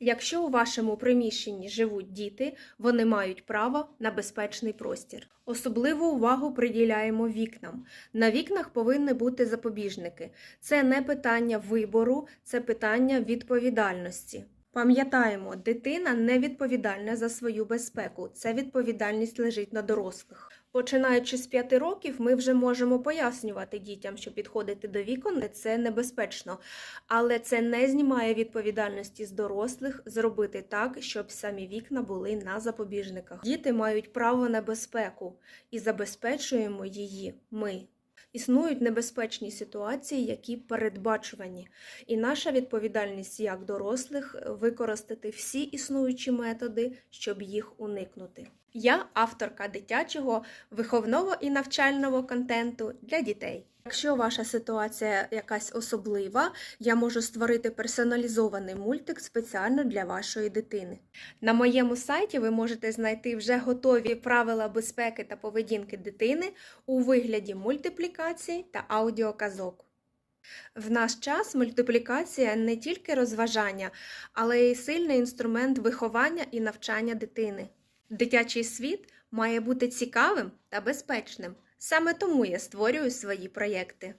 Якщо у вашому приміщенні живуть діти, вони мають право на безпечний простір. Особливу увагу приділяємо вікнам. На вікнах повинні бути запобіжники. Це не питання вибору, це питання відповідальності. Пам'ятаємо, дитина не відповідальна за свою безпеку. Це відповідальність лежить на дорослих. Починаючи з 5 років, ми вже можемо пояснювати дітям, що підходити до вікон це небезпечно, але це не знімає відповідальності з дорослих зробити так, щоб самі вікна були на запобіжниках. Діти мають право на безпеку і забезпечуємо її ми. Існують небезпечні ситуації, які передбачувані, і наша відповідальність як дорослих використати всі існуючі методи, щоб їх уникнути. Я авторка дитячого виховного і навчального контенту для дітей. Якщо ваша ситуація якась особлива, я можу створити персоналізований мультик спеціально для вашої дитини. На моєму сайті ви можете знайти вже готові правила безпеки та поведінки дитини у вигляді мультиплікацій та аудіоказок. В наш час мультиплікація не тільки розважання, але й сильний інструмент виховання і навчання дитини. Дитячий світ має бути цікавим та безпечним. Саме тому я створюю свої проєкти.